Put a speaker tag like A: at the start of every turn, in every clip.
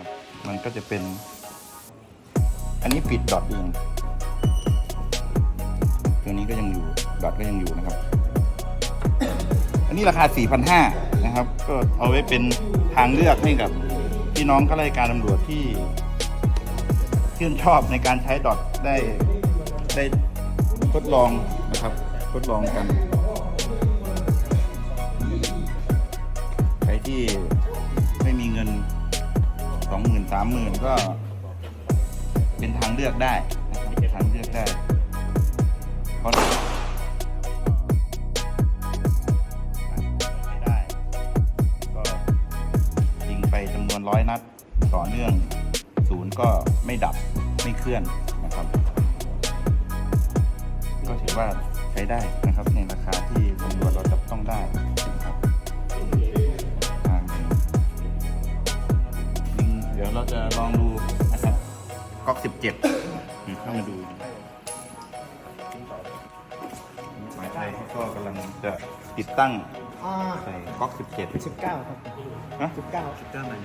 A: นะครับ มันก็จะเป็น อันนี้ปิดดอทเองตัวนี้ก็ยังอยู่ดอทก็ยังอยู่นะครับ อันนี้ราคา 4,500นะครับ ก็เอาไว้เป็นทางเลือกให้กับพี่น้องข้าราชการตำรวจที่ชื่นชอบในการใช้ดอทได้ได้ทดลองนะครับ ทดลองกันใครที่ไม่มีเงิน องหมื่นสามหมื่นก็เป็นทางเลือกได้นะครับเป็นทางเลือกได้เพราะไม่ได้ ก็ยิงไปจำนวนร้อยนัดต่อเนื่องศูนย์ก็ไม่ดับไม่เคลื่อนนะครับ ก็ถือว่าใช้ได้นะครับในราคาที่ตำรวจเราจับต้องได้ ก๊อกสิบเจ็ดเข้ามาดูหมายไทยเขาก็กำลังจะติดตั้ง
B: อ่า
A: ใส่ก๊อกสิบเจ็ด
B: สิบเก้าครับ
A: นะ
B: สิบเก้าสิบเก้ามัน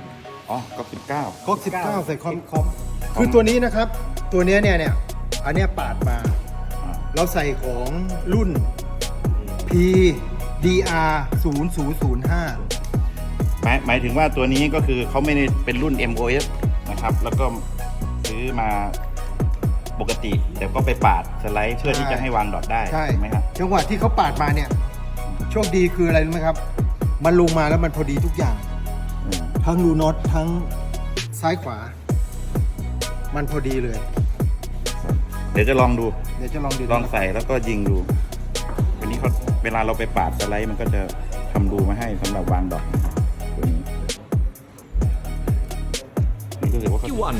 A: อ๋อ ก๊อกสิบเก้า
C: ก๊อก19 ใส่คอม
B: คอม
C: คือตัวนี้นะครับ ตัวเนี้ยเนี่ยเนี่ย อันเนี้ยปาดมา
A: อ่า
C: เราใส่ของรุ่น P DR 0005
A: หมายหมายถึงว่าตัวนี้ก็คือเขาไม่ได้เป็นรุ่น MOS นะครับ แล้วก็ ซื้อมาปกติ แต่ก็ไปปาดสไลด์เพื่อที่จะให้วางดอทได้
C: ใช่
A: ถูกไหมครับ
C: จังหวะที่เขาปาดมาเนี่ยโชคดีคืออะไรรู้ไหมครับ มันลงมาแล้วมันพอดีทุกอย่าง
A: อืม
C: ทั้งรูน็อตทั้งซ้ายขวา มันพอดีเลย
A: เดี๋ยวจะลองดู
C: เดี๋ยวจะลองดู
A: ลองใส่แล้วก็ยิงดูวันนี้เขาเวลาเราไปปาดสไลด์มันก็จะทำรูมาให้สำหรับวางดอทนะครับตัวนี้นี่รู้สึกว่าเขา
D: Q1